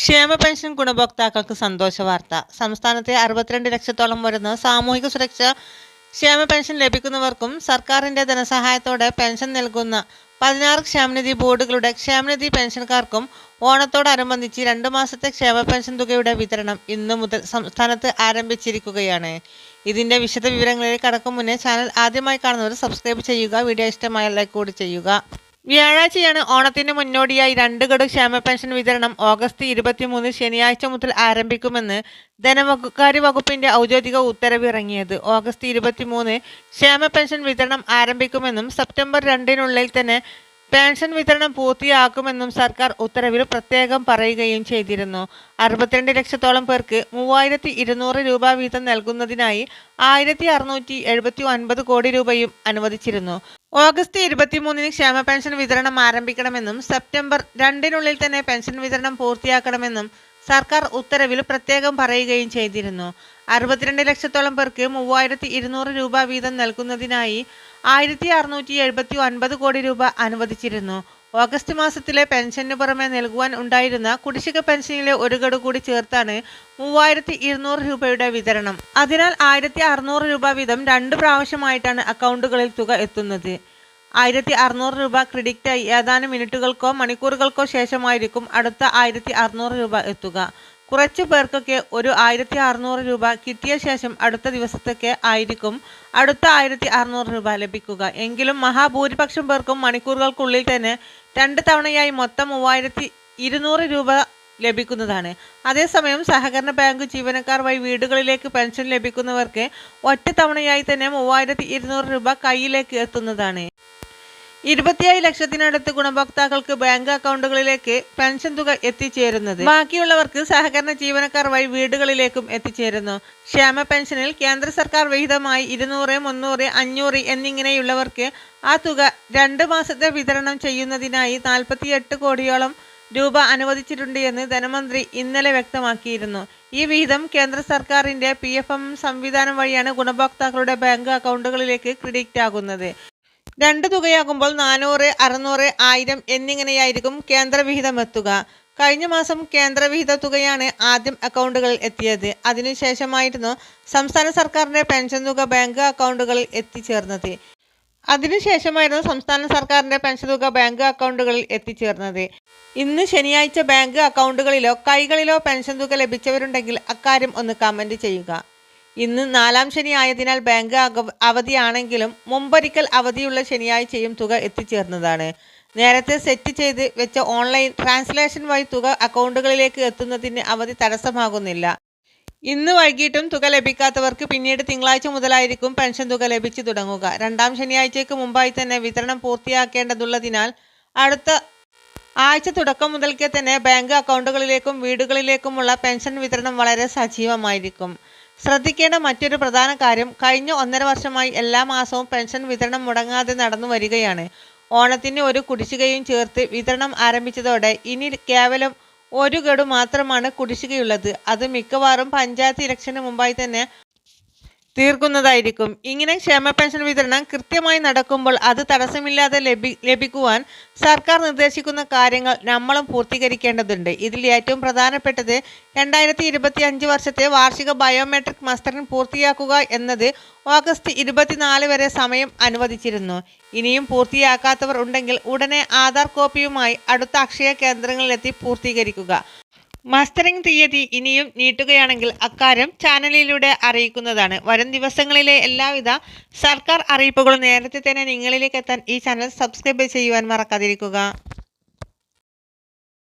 ക്ഷേമ പെൻഷൻ ഗുണഭോക്താക്കൾക്ക് സന്തോഷ വാർത്ത. സംസ്ഥാനത്തെ അറുപത്തിരണ്ട് ലക്ഷത്തോളം വരുന്ന സാമൂഹിക സുരക്ഷ ക്ഷേമ പെൻഷൻ ലഭിക്കുന്നവർക്കും സർക്കാരിന്റെ ധനസഹായത്തോടെ പെൻഷൻ നൽകുന്ന പതിനാറ് ക്ഷേമനിധി ബോർഡുകളുടെ ക്ഷേമനിധി പെൻഷൻകാർക്കും ഓണത്തോടനുബന്ധിച്ച് രണ്ട് മാസത്തെ ക്ഷേമ പെൻഷൻ തുകയുടെ വിതരണം ഇന്ന് മുതൽ സംസ്ഥാനത്ത് ആരംഭിച്ചിരിക്കുകയാണ്. ഇതിന്റെ വിശദ വിവരങ്ങളിലേക്ക് കടക്കും മുന്നേ ചാനൽ ആദ്യമായി കാണുന്നവർ സബ്സ്ക്രൈബ് ചെയ്യുക വീഡിയോ ഇഷ്ടമായ ലൈക്ക് കൂടി ചെയ്യുക. വ്യാഴാഴ്ചയാണ് ഓണത്തിന് മുന്നോടിയായി രണ്ട് ഗഡു ക്ഷേമ പെൻഷൻ വിതരണം. ഓഗസ്റ്റ് ഇരുപത്തിമൂന്ന് ശനിയാഴ്ച മുതൽ ആരംഭിക്കുമെന്ന് ധനകാര്യ വകുപ്പിന്റെ ഔദ്യോഗിക ഉത്തരവ് ഇറങ്ങിയത്. ഓഗസ്റ്റ് ഇരുപത്തിമൂന്ന് ക്ഷേമ പെൻഷൻ വിതരണം ആരംഭിക്കുമെന്നും സെപ്റ്റംബർ രണ്ടിനുള്ളിൽ തന്നെ പെൻഷൻ വിതരണം പൂർത്തിയാക്കുമെന്നും സർക്കാർ ഉത്തരവിൽ പ്രത്യേകം പറയുകയും ചെയ്തിരുന്നു. അറുപത്തിരണ്ട് ലക്ഷത്തോളം പേർക്ക് മൂവായിരത്തി ഇരുന്നൂറ് രൂപ വീതം നൽകുന്നതിനായി ആയിരത്തി അറുന്നൂറ്റി എഴുപത്തി ഒൻപത് കോടി രൂപയും അനുവദിച്ചിരുന്നു. ഓഗസ്റ്റ് ഇരുപത്തിമൂന്നിന് ക്ഷേമ പെൻഷൻ വിതരണം ആരംഭിക്കണമെന്നും സെപ്റ്റംബർ രണ്ടിനുള്ളിൽ തന്നെ പെൻഷൻ വിതരണം പൂർത്തിയാക്കണമെന്നും സർക്കാർ ഉത്തരവിൽ പ്രത്യേകം പറയുകയും ചെയ്തിരുന്നു. അറുപത്തിരണ്ട് ലക്ഷത്തോളം പേർക്ക് മൂവായിരത്തി ഇരുന്നൂറ് രൂപ വീതം നൽകുന്നതിനായി ആയിരത്തി അറുന്നൂറ്റി എഴുപത്തി ഒൻപത് കോടി രൂപ അനുവദിച്ചിരുന്നു. ഓഗസ്റ്റ് മാസത്തിലെ പെൻഷന് പുറമെ നൽകുവാൻ ഉണ്ടായിരുന്ന കുടിശ്ശിക പെൻഷനിലെ ഒരു ഗഡു കൂടി ചേർത്താണ് മൂവായിരത്തി ഇരുന്നൂറ് രൂപയുടെ വിതരണം. അതിനാൽ ആയിരത്തി അറുന്നൂറ് രൂപ വീതം രണ്ട് പ്രാവശ്യമായിട്ടാണ് അക്കൗണ്ടുകളിൽ തുക എത്തുന്നത്. ആയിരത്തി അറുന്നൂറ് രൂപ ക്രെഡിറ്റായി ഏതാനും മിനിറ്റുകൾക്കോ മണിക്കൂറുകൾക്കോ ശേഷമായിരിക്കും അടുത്ത ആയിരത്തി അറുന്നൂറ് രൂപ എത്തുക. കുറച്ചു പേർക്കൊക്കെ ഒരു ആയിരത്തി അറുന്നൂറ് രൂപ കിട്ടിയ ശേഷം അടുത്ത ദിവസത്തേക്ക് ആയിരിക്കും അടുത്ത ആയിരത്തി അറുന്നൂറ് രൂപ ലഭിക്കുക. എങ്കിലും മഹാഭൂരിപക്ഷം പേർക്കും മണിക്കൂറുകൾക്കുള്ളിൽ തന്നെ രണ്ട് തവണയായി മൊത്തം മൂവായിരത്തി ഇരുന്നൂറ് രൂപ ലഭിക്കുന്നതാണ്. അതേസമയം സഹകരണ ബാങ്ക് ജീവനക്കാർ വഴി വീടുകളിലേക്ക് പെൻഷൻ ലഭിക്കുന്നവർക്ക് ഒറ്റ തവണയായി തന്നെ മൂവായിരത്തി ഇരുന്നൂറ് രൂപ കയ്യിലേക്ക് എത്തുന്നതാണ്. ഇരുപത്തിയേഴ് ലക്ഷത്തിനടുത്ത് ഗുണഭോക്താക്കൾക്ക് ബാങ്ക് അക്കൗണ്ടുകളിലേക്ക് പെൻഷൻ തുക എത്തിച്ചേരുന്നത്. ബാക്കിയുള്ളവർക്ക് സഹകരണ ജീവനക്കാർ വഴി വീടുകളിലേക്കും എത്തിച്ചേരുന്നു. ക്ഷേമ പെൻഷനിൽ കേന്ദ്ര സർക്കാർ വിഹിതമായി ഇരുന്നൂറ് മുന്നൂറ് അഞ്ഞൂറ് എന്നിങ്ങനെയുള്ളവർക്ക് ആ തുക രണ്ട് മാസത്തെ വിതരണം ചെയ്യുന്നതിനായി നാൽപ്പത്തിയെട്ട് കോടിയോളം രൂപ അനുവദിച്ചിട്ടുണ്ട് എന്ന് ധനമന്ത്രി ഇന്നലെ വ്യക്തമാക്കിയിരുന്നു. ഈ വിഹിതം കേന്ദ്ര സർക്കാരിന്റെ പി എഫ് എം സംവിധാനം വഴിയാണ് ഗുണഭോക്താക്കളുടെ ബാങ്ക് അക്കൗണ്ടുകളിലേക്ക് ക്രെഡിറ്റ് ആകുന്നത്. രണ്ട് തുകയാകുമ്പോൾ നാനൂറ് അറുന്നൂറ് ആയിരം എന്നിങ്ങനെയായിരിക്കും കേന്ദ്രവിഹിതം എത്തുക. കഴിഞ്ഞ മാസം കേന്ദ്രവിഹിത തുകയാണ് ആദ്യം അക്കൗണ്ടുകളിൽ എത്തിയത്. അതിനുശേഷമായിരുന്നു സംസ്ഥാന സർക്കാരിന്റെ പെൻഷൻ തുക ബാങ്ക് അക്കൗണ്ടുകളിൽ എത്തിച്ചേർന്നത്. അതിനുശേഷമായിരുന്നു സംസ്ഥാന സർക്കാരിന്റെ പെൻഷൻ തുക ബാങ്ക് അക്കൗണ്ടുകളിൽ എത്തിച്ചേർന്നത്. ഇന്ന് ശനിയാഴ്ച ബാങ്ക് അക്കൗണ്ടുകളിലോ കൈകളിലോ പെൻഷൻ തുക ലഭിച്ചവരുണ്ടെങ്കിൽ അക്കാര്യം ഒന്ന് കമന്റ് ചെയ്യുക. ഇന്ന് നാലാം ശനിയായതിനാൽ ബാങ്ക് അവധിയാണെങ്കിലും മുമ്പൊരിക്കൽ അവധിയുള്ള ശനിയാഴ്ചയും തുക എത്തിച്ചേർന്നതാണ്. നേരത്തെ സെറ്റ് ചെയ്ത് വെച്ച ഓൺലൈൻ ട്രാൻസ്ലേഷൻ വഴി തുക അക്കൗണ്ടുകളിലേക്ക് എത്തുന്നതിന് അവധി തടസ്സമാകുന്നില്ല. ഇന്ന് വൈകിട്ടും തുക ലഭിക്കാത്തവർക്ക് പിന്നീട് തിങ്കളാഴ്ച മുതലായിരിക്കും പെൻഷൻ തുക ലഭിച്ചു തുടങ്ങുക. രണ്ടാം ശനിയാഴ്ചയ്ക്ക് മുമ്പായി തന്നെ വിതരണം പൂർത്തിയാക്കേണ്ടതുള്ളതിനാൽ അടുത്ത ആഴ്ച തുടക്കം മുതൽക്കേ തന്നെ ബാങ്ക് അക്കൗണ്ടുകളിലേക്കും വീടുകളിലേക്കുമുള്ള പെൻഷൻ വിതരണം വളരെ സജീവമായിരിക്കും. ശ്രദ്ധിക്കേണ്ട മറ്റൊരു പ്രധാന കാര്യം കഴിഞ്ഞ ഒന്നര വർഷമായി എല്ലാ മാസവും പെൻഷൻ വിതരണം മുടങ്ങാതെ നടന്നു വരികയാണ്. ഓണത്തിന് ഒരു കുടിശ്ശികയും ചേർത്ത് വിതരണം ആരംഭിച്ചതോടെ ഇനി കേവലം ഒരു ഗഡു മാത്രമാണ് കുടിശ്ശികയുള്ളത്. അത് മിക്കവാറും പഞ്ചായത്ത് ഇലക്ഷന് മുമ്പായി തന്നെ തീർക്കുന്നതായിരിക്കും. ഇങ്ങനെ ക്ഷേമ പെൻഷൻ വിതരണം കൃത്യമായി നടക്കുമ്പോൾ അത് തടസ്സമില്ലാതെ ലഭി ലഭിക്കുവാൻ സർക്കാർ നിർദ്ദേശിക്കുന്ന കാര്യങ്ങൾ നമ്മളും പൂർത്തീകരിക്കേണ്ടതുണ്ട്. ഇതിൽ ഏറ്റവും പ്രധാനപ്പെട്ടത് രണ്ടായിരത്തി ഇരുപത്തി അഞ്ച് വർഷത്തെ വാർഷിക ബയോമെട്രിക് മസ്റ്ററിംഗ് പൂർത്തിയാക്കുക എന്നത് ഓഗസ്റ്റ് ഇരുപത്തിനാല് വരെ സമയം അനുവദിച്ചിരുന്നു. ഇനിയും പൂർത്തിയാക്കാത്തവർ ഉണ്ടെങ്കിൽ ഉടനെ ആധാർ കോപ്പിയുമായി അടുത്ത അക്ഷയ കേന്ദ്രങ്ങളിലെത്തി പൂർത്തീകരിക്കുക. മസ്റ്ററിംഗ് തീയതി ഇനിയും നീട്ടുകയാണെങ്കിൽ അക്കാര്യം ചാനലിലൂടെ അറിയിക്കുന്നതാണ്. വരും ദിവസങ്ങളിലെ എല്ലാവിധ സർക്കാർ അറിയിപ്പുകളും നേരത്തെ തന്നെ നിങ്ങളിലേക്ക് എത്താൻ ഈ ചാനൽ സബ്സ്ക്രൈബ് ചെയ്യുവാൻ മറക്കാതിരിക്കുക.